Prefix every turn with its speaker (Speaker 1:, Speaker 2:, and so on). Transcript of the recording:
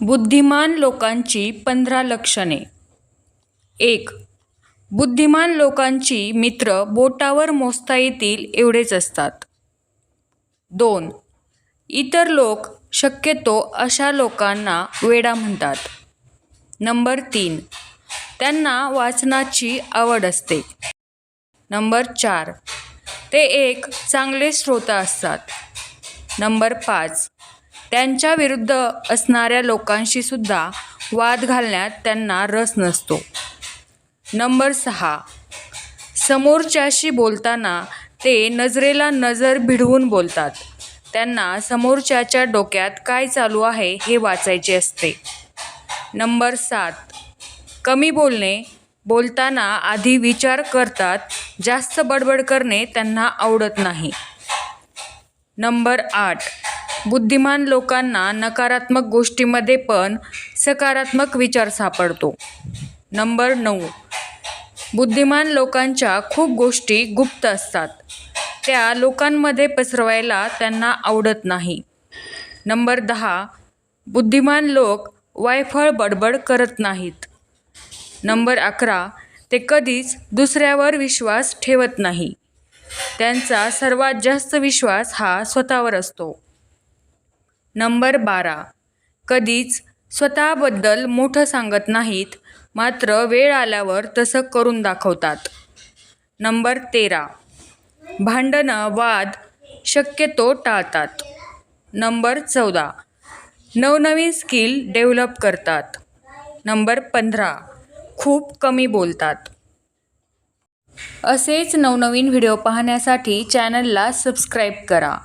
Speaker 1: बुद्धिमान लोकांची पंधरा लक्षणे. एक बुद्धिमान लोकांची मित्र बोटावर मोजता येतील एवढेच असतात. दोन इतर लोक शक्यतो अशा लोकांना वेडा म्हणतात. नंबर तीन त्यांना वाचनाची आवड असते. नंबर चार ते एक चांगले श्रोता असतात. नंबर पाच त्यांच्या विरुद्ध असणाऱ्या लोकांशीसुद्धा वाद घालण्यात त्यांना रस नसतो. नंबर सहा. समोरच्याशी बोलताना ते नजरेला नजर भिडवून बोलतात. त्यांना समोरच्याच्या डोक्यात काय चालू आहे हे वाचायचे असते. नंबर सात. कमी बोलणे बोलताना आधी विचार करतात जास्त बडबड करणे त्यांना आवडत नाही. नंबर आठ. बुद्धिमान लोकांना नकारात्मक गोष्टीमध्ये पण सकारात्मक विचार सापडतो. नंबर नऊ. बुद्धिमान लोकांच्या खूप गोष्टी गुप्त असतात. त्या लोकांमध्ये पसरवायला त्यांना आवडत नाही. नंबर दहा. बुद्धिमान लोक वायफळ बडबड करत नाहीत. नंबर अकरा. ते कधीच दुसऱ्यावर विश्वास ठेवत नाही. त्यांचा सर्वात जास्त विश्वास हा स्वतःवर असतो. नंबर बारा. कधीच स्वतःबद्दल मोठं सांगत नाहीत मात्र वेळ आल्यावर तसं करून दाखवतात. नंबर तेरा. भांडणं वाद शक्यतो टाळतात. नंबर चौदा. नवनवीन स्किल डेव्हलप करतात. नंबर पंधरा. खूप कमी बोलतात. असेच नवनवीन व्हिडिओ पाहण्यासाठी चॅनलला सबस्क्राईब करा.